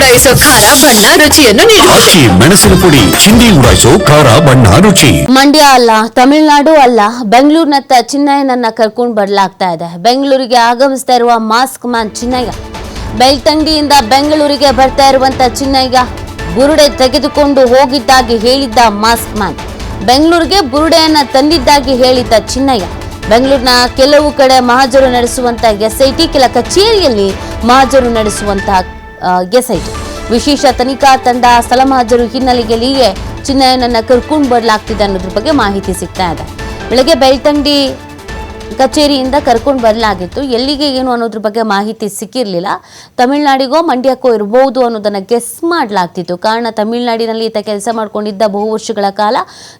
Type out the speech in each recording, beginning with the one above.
ಉಡಾಯಿಸೋ ಖಾರ ಬಣ್ಣ ರುಚಿಯನ್ನು ನೀಡುತ್ತದೆ ಅಕ್ಕಿ ಮೆಣಸಿನ ಪುಡಿ ಚಿಂದಿ ಉಡಾಯಿಸೋ ಖಾರ ಬಣ್ಣ ರುಚಿ. ಮಂಡ್ಯ ಅಲ್ಲ ತಮಿಳುನಾಡು ಅಲ್ಲ ಬೆಂಗಳೂರಿನತ್ತ ಚಿನ್ನಯ್ಯನನ್ನ ಕರ್ಕೊಂಡು ಬರಲಾಗ್ತಾ ಇದೆ. ಬೆಂಗಳೂರಿಗೆ ಆಗಮಿಸ್ತಾ ಇರುವ ಮಾಸ್ಕ್ ಮ್ಯಾನ್ ಚಿನ್ನಯ್ಯ. ಬೆಳ್ತಂಗಿಯಿಂದ ಬೆಂಗಳೂರಿಗೆ ಬರ್ತಾ ಇರುವಂತ ಚಿನ್ನಯ್ಯ ಬುರುಡೆ ತೆಗೆದುಕೊಂಡು ಹೋಗಿದ್ದಾಗಿ ಹೇಳಿದ್ದ ಮಾಸ್ಕ್ ಮ್ಯಾನ್. ಬೆಂಗಳೂರಿಗೆ ಬುರುಡೆಯನ್ನ ತಂದಿದ್ದಾಗಿ ಹೇಳಿದ್ದ ಚಿನ್ನಯ್ಯ. ಬೆಂಗಳೂರಿನ ಕೆಲವು ಕಡೆ ಮಹಾಜರು ನಡೆಸುವಂತ ಎಸ್ಐಟಿ ಕೆಲ ಕಚೇರಿಯಲ್ಲಿ ಮಹಾಜರು ನಡೆಸುವಂತಹ ಎಸ್ಐಟಿ ವಿಶೇಷ ತನಿಖಾ ತಂಡ ಸ್ಥಳ ಹಿನ್ನೆಲೆಯಲ್ಲಿಯೇ ಚಿನ್ನಯ್ಯನನ್ನ ಕರ್ಕೊಂಡು ಬರಲಾಗ್ತಿದೆ ಅನ್ನೋದ್ರ ಬಗ್ಗೆ ಮಾಹಿತಿ ಸಿಗ್ತಾ ಇದೆ. ಬೆಳಗ್ಗೆ ಬೆಳ್ತಂಡಿ ಕಚೇರಿಯಿಂದ ಕರ್ಕೊಂಡು ಬರಲಾಗಿತ್ತು. ಎಲ್ಲಿಗೆ ಏನು ಅನ್ನೋದ್ರ ಬಗ್ಗೆ ಮಾಹಿತಿ ಸಿಕ್ಕಿರಲಿಲ್ಲ. ತಮಿಳ್ನಾಡಿಗೋ ಮಂಡ್ಯಕ್ಕೋ ಇರಬಹುದು ಅನ್ನೋದನ್ನು ಗೆಸ್ ಮಾಡಲಾಗ್ತಿತ್ತು. ಕಾರಣ ತಮಿಳ್ನಾಡಿನಲ್ಲಿ ಈತ ಕೆಲಸ ಮಾಡ್ಕೊಂಡಿದ್ದ ಬಹು ವರ್ಷಗಳ ಕಾಲ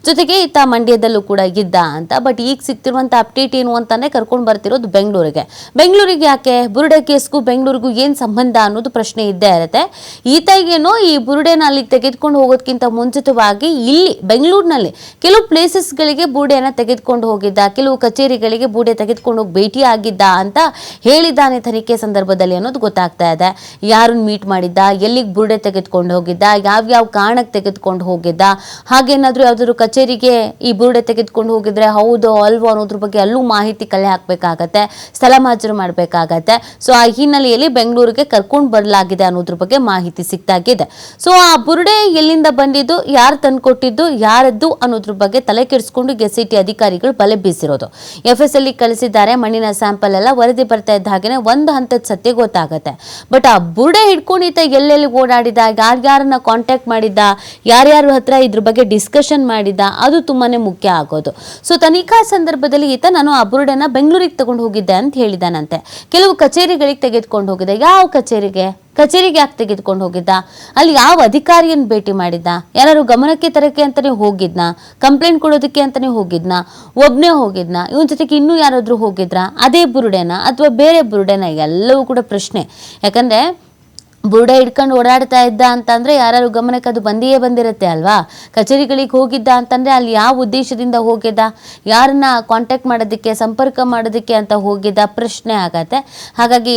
ಜೊತೆಗೆ ಈತ ಮಂಡ್ಯದಲ್ಲೂ ಕೂಡ ಇದ್ದ ಅಂತ. ಬಟ್ ಈಗ ಸಿಗ್ತಿರುವಂಥ ಅಪ್ಡೇಟ್ ಏನು ಅಂತಾನೆ ಕರ್ಕೊಂಡು ಬರ್ತಿರೋದು ಬೆಂಗಳೂರಿಗೆ. ಬೆಂಗಳೂರಿಗೆ ಯಾಕೆ? ಬುರುಡೆ ಕೇಸ್ಗೂ ಬೆಂಗಳೂರಿಗೂ ಏನು ಸಂಬಂಧ ಅನ್ನೋದು ಪ್ರಶ್ನೆ ಇದ್ದೇ ಇರುತ್ತೆ. ಈತಗೇನೋ ಈ ಬುರುಡೆನ ಅಲ್ಲಿಗೆ ತೆಗೆದುಕೊಂಡು ಹೋಗೋದಕ್ಕಿಂತ ಮುಂಚಿತವಾಗಿ ಇಲ್ಲಿ ಬೆಂಗಳೂರಿನಲ್ಲಿ ಕೆಲವು ಪ್ಲೇಸಸ್ಗಳಿಗೆ ಬುರುಡೆಯನ್ನು ತೆಗೆದುಕೊಂಡು ಹೋಗಿದ್ದ. ಕೆಲವು ಕಚೇರಿಗಳಿಗೆ ಬೂಡೆ ತೆಗೆದುಕೊಂಡು ಹೋಗಿ ಭೇಟಿ ಆಗಿದ್ದ ಅಂತ ಹೇಳಿದ್ದಾನೆ ತನಿಖೆ ಸಂದರ್ಭದಲ್ಲಿ ಅನ್ನೋದು ಗೊತ್ತಾಗ್ತಾ ಇದೆ. ಯಾರನ್ನ ಮೀಟ್ ಮಾಡಿದ್ದ, ಎಲ್ಲಿಗೆ ಬುರುಡೆ ತೆಗೆದುಕೊಂಡು ಹೋಗಿದ್ದ, ಯಾವ್ಯಾವ ಕಾರಣಕ್ಕೆ ತೆಗೆದುಕೊಂಡು ಹೋಗಿದ್ದ ಹಾಗೇನಾದರೂ ಯಾವ್ದಾದ್ರು ಕಚೇರಿಗೆ ಈ ಬುರುಡೆ ತೆಗೆದುಕೊಂಡು ಹೋಗಿದ್ರೆ ಹೌದೋ ಅಲ್ವೋ ಅನ್ನೋದ್ರ ಬಗ್ಗೆ ಅಲ್ಲೂ ಮಾಹಿತಿ ಕಲೆ ಹಾಕಬೇಕಾಗತ್ತೆ, ಸ್ಥಳ ಮಾಜರು ಮಾಡಬೇಕಾಗತ್ತೆ. ಸೊ ಆ ಹಿನ್ನೆಲೆಯಲ್ಲಿ ಬೆಂಗಳೂರಿಗೆ ಕರ್ಕೊಂಡು ಬರಲಾಗಿದೆ ಅನ್ನೋದ್ರ ಬಗ್ಗೆ ಮಾಹಿತಿ ಸಿಕ್ತಾಗಿದೆ ಸೊ ಆ ಬುರುಡೆ ಎಲ್ಲಿಂದ ಬಂದಿದ್ದು, ಯಾರು ತಂದ್ಕೊಟ್ಟಿದ್ದು, ಯಾರದ್ದು ಅನ್ನೋದ್ರ ಬಗ್ಗೆ ತಲೆ ಕೆಡಿಸ್ಕೊಂಡು ಗೆಸಿಟಿ ಅಧಿಕಾರಿಗಳು ಬಲೆ ಬೀಸಿರೋದು. ಎಫ್ ಎಸ್ ಅಲ್ಲಿ ಕಳಿಸಿದ್ದಾರೆ. ಮಣ್ಣಿನ ಸ್ಯಾಂಪಲ್ ಎಲ್ಲ ವರದಿ ಬರ್ತಾ ಇದ್ದ ಹಾಗೆ ಒಂದು ಹಂತದ ಸತ್ಯ ಗೊತ್ತಾಗುತ್ತೆ. ಬಟ್ ಆ ಬುರುಡೆ ಹಿಡ್ಕೊಂಡು ಈತ ಎಲ್ಲೆಲ್ಲಿ ಓಡಾಡಿದ, ಯಾರ್ಯಾರನ್ನ ಕಾಂಟ್ಯಾಕ್ಟ್ ಮಾಡಿದ್ದ, ಯಾರ್ಯಾರ ಹತ್ರ ಇದ್ರ ಬಗ್ಗೆ ಡಿಸ್ಕಷನ್ ಮಾಡಿದ್ದ, ಅದು ತುಂಬಾನೇ ಮುಖ್ಯ ಆಗೋದು. ಸೊ ತನಿಖಾ ಸಂದರ್ಭದಲ್ಲಿ ಈತ, ನಾನು ಆ ಬುರುಡೆನ ಬೆಂಗಳೂರಿಗೆ ತಗೊಂಡು ಹೋಗಿದ್ದೆ ಅಂತ ಹೇಳಿದಾನಂತೆ. ಕೆಲವು ಕಚೇರಿಗಳಿಗೆ ತೆಗೆದುಕೊಂಡು ಹೋಗಿದೆ. ಯಾವ ಕಚೇರಿಗೆ? ಕಚೇರಿಗೆ ಯಾಕೆ ತೆಗೆದುಕೊಂಡು ಹೋಗಿದ್ದ. ಅಲ್ಲಿ ಯಾವ ಅಧಿಕಾರಿಯನ್ನು ಭೇಟಿ ಮಾಡಿದ್ದ? ಯಾರು ಗಮನಕ್ಕೆ ತರಕ್ಕೆ ಅಂತಾನೆ ಹೋಗಿದ್ನಾ? ಕಂಪ್ಲೇಂಟ್ ಕೊಡೋದಕ್ಕೆ ಅಂತಾನೆ ಹೋಗಿದ್ನಾ? ಒಬ್ನೇ ಹೋಗಿದ್ನಾ? ಇವನ್ ಜೊತೆಗೆ ಇನ್ನೂ ಯಾರಾದರೂ ಹೋಗಿದ್ರಾ? ಅದೇ ಬುರುಡೆನ? ಅಥವಾ ಬೇರೆ ಬುರುಡೆನ? ಎಲ್ಲವೂ ಕೂಡ ಪ್ರಶ್ನೆ. ಯಾಕಂದ್ರೆ, ಬುರುಡೆ ಹಿಡ್ಕೊಂಡು ಓಡಾಡ್ತಾ ಇದ್ದ ಅಂತಂದ್ರೆ ಯಾರು ಗಮನಕ್ಕೆ ಅದು ಬಂದಿಯೇ ಬಂದಿರುತ್ತೆ ಅಲ್ವಾ? ಕಚೇರಿಗಳಿಗೆ ಹೋಗಿದ್ದ ಅಂತಂದ್ರೆ ಅಲ್ಲಿ ಯಾವ ಉದ್ದೇಶದಿಂದ ಹೋಗಿದ್ದ? ಯಾರನ್ನ ಕಾಂಟ್ಯಾಕ್ಟ್ ಮಾಡೋದಕ್ಕೆ, ಸಂಪರ್ಕ ಮಾಡೋದಕ್ಕೆ ಅಂತ ಹೋಗಿದ್ದ ಪ್ರಶ್ನೆ ಆಗತ್ತೆ. ಹಾಗಾಗಿ